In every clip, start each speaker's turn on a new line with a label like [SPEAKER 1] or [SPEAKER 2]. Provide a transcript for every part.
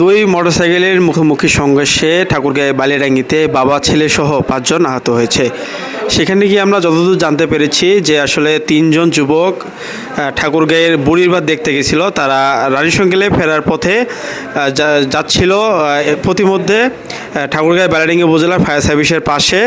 [SPEAKER 1] দুই মোটরসাইকেলের মুখোমুখি সংঘর্ষে ঠাকুরগাঁয়ে বালিরাঙ্গিতে বাবা ছেলে সহ পাঁচজন আহত হয়েছে। সেখানে গিয়ে আমরা যতদূর জানতে পেরেছি যে আসলে তিনজন যুবক ঠাকুরগাঁয়ের বুড়ির বাদ দেখতে গেছিল। তারা রানীশঙ্গেলে ফেরার পথে যাচ্ছিল প্রতিমধ্যে আহ, ঠাকুরগাঁয় বালিয়াডাঙ্গি উপজেলার ফায়ার সার্ভিসের পাশে।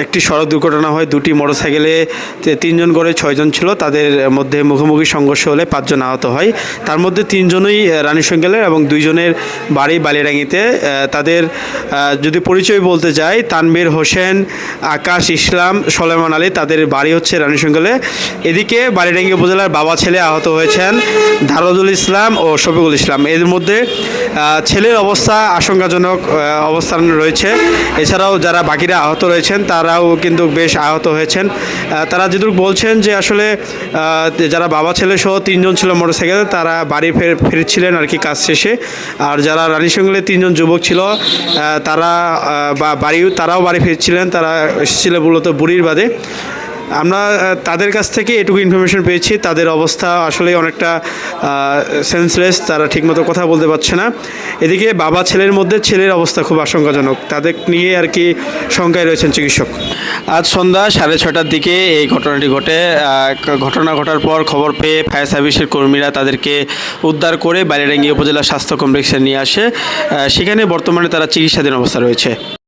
[SPEAKER 1] একটি সড়ক দুর্ঘটনা হয় দুটি মোটরসাইকেলে তে- তিনজন করে ছয়জন ছিল। তাদের মধ্যে মুখোমুখি সংঘর্ষ হলে পাঁচজন আহত হয়। তার মধ্যে তিনজনই আহ, রানীশঙ্গেলের এবং দুইজনের বাড়ি বালিয়াডাঙ্গিতে আহ, তাদের যদি পরিচয় বলতে যাই তানবীর হোসেন আকাশ ইসলাম, সলেমান আলী, তাদের বাড়ি হচ্ছে রানীশঙ্গলে। এদিকে বালিয়াডাঙ্গি উপজেলার বাবা ছেলে আহত হয়েছেন ধারদুল ইসলাম ও শফিকুল ইসলাম। এদের মধ্যে ছেলের অবস্থা আশঙ্কাজনক অবস্থান রয়েছে। এছাড়াও যারা বাকিরা আহত রয়েছেন, তারাও কিন্তু বেশ আহত হয়েছেন। তারা যেটুকু বলছেন যে আসলে যারা বাবা ছেলে সহ তিনজন ছিল মোটরসাইকেলে, তারা বাড়ি ফের ফিরছিলেন আর কি কাজ শেষে। আর যারা রানীশঙ্গলে তিনজন যুবক ছিল তারা বা বাড়ি তারাও বাড়ি ফিরছিলেন, তারা এসেছিল মূলত বুড়ির বাদে। আমরা তাদের কাছ থেকে এটুকু ইনফরমেশন পেয়েছি। তাদের অবস্থা আসলে অনেকটা সেন্সলেস তারা ঠিকমতো কথা বলতে পারছে না। এদিকে বাবা ছেলের মধ্যে ছেলের অবস্থা খুব আশঙ্কাজনক। তাদের নিয়ে আর কি শঙ্কায় রয়েছেন চিকিৎসক। আজ সন্ধ্যা সাড়ে ছটার দিকে এই ঘটনাটি ঘটে। ঘটনা ঘটার পর খবর পেয়ে ফায়ার সার্ভিসের কর্মীরা তাদেরকে উদ্ধার করে বাইরেডাঙ্গি উপজেলা স্বাস্থ্য কমপ্লেক্সে নিয়ে আসে। সেখানে বর্তমানে তারা চিকিৎসাধীন অবস্থা রয়েছে।